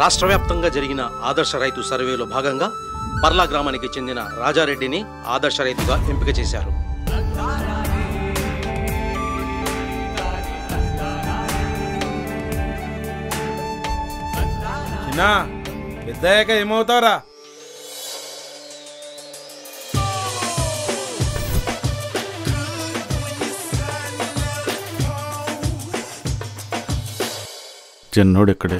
రాష్ట్ర వ్యాప్తంగా జరిగిన ఆదర్శ రైతు సర్వేలో భాగంగా పర్లా గ్రామానికి చెందిన రాజారెడ్డిని ఆదర్శ రైతుగా ఎంపిక చేశారు. చిన్న పెద్దయ్యాక ఏమవుతావురా? చిన్నోడెక్కడే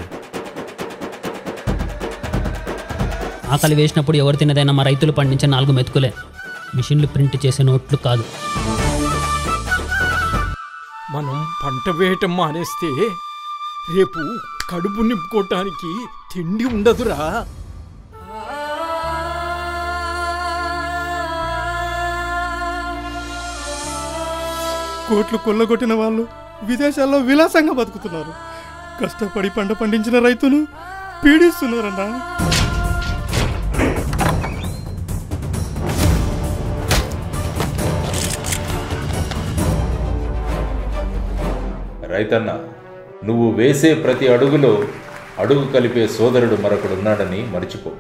ఆకలి వేసినప్పుడు ఎవరు తినదైనా మా రైతులు పండించే నాలుగు మెతుకులే. మిషన్లు ప్రింట్ చేసే నోట్లు కాదు. మనం పంట వేయటం మానేస్తే రేపు కడుపు నింపుకోవటానికి తిండి ఉండదురా. కోట్లు కొల్లగొట్టిన వాళ్ళు విదేశాల్లో విలాసంగా బతుకుతున్నారు. కష్టపడి పంట పండించిన రైతులు పీడిస్తున్నారన్నా. రైతన్న నువ్వు వేసే ప్రతి అడుగులో అడుగు కలిపే సోదరుడు మరొకడున్నాడని మర్చిపో.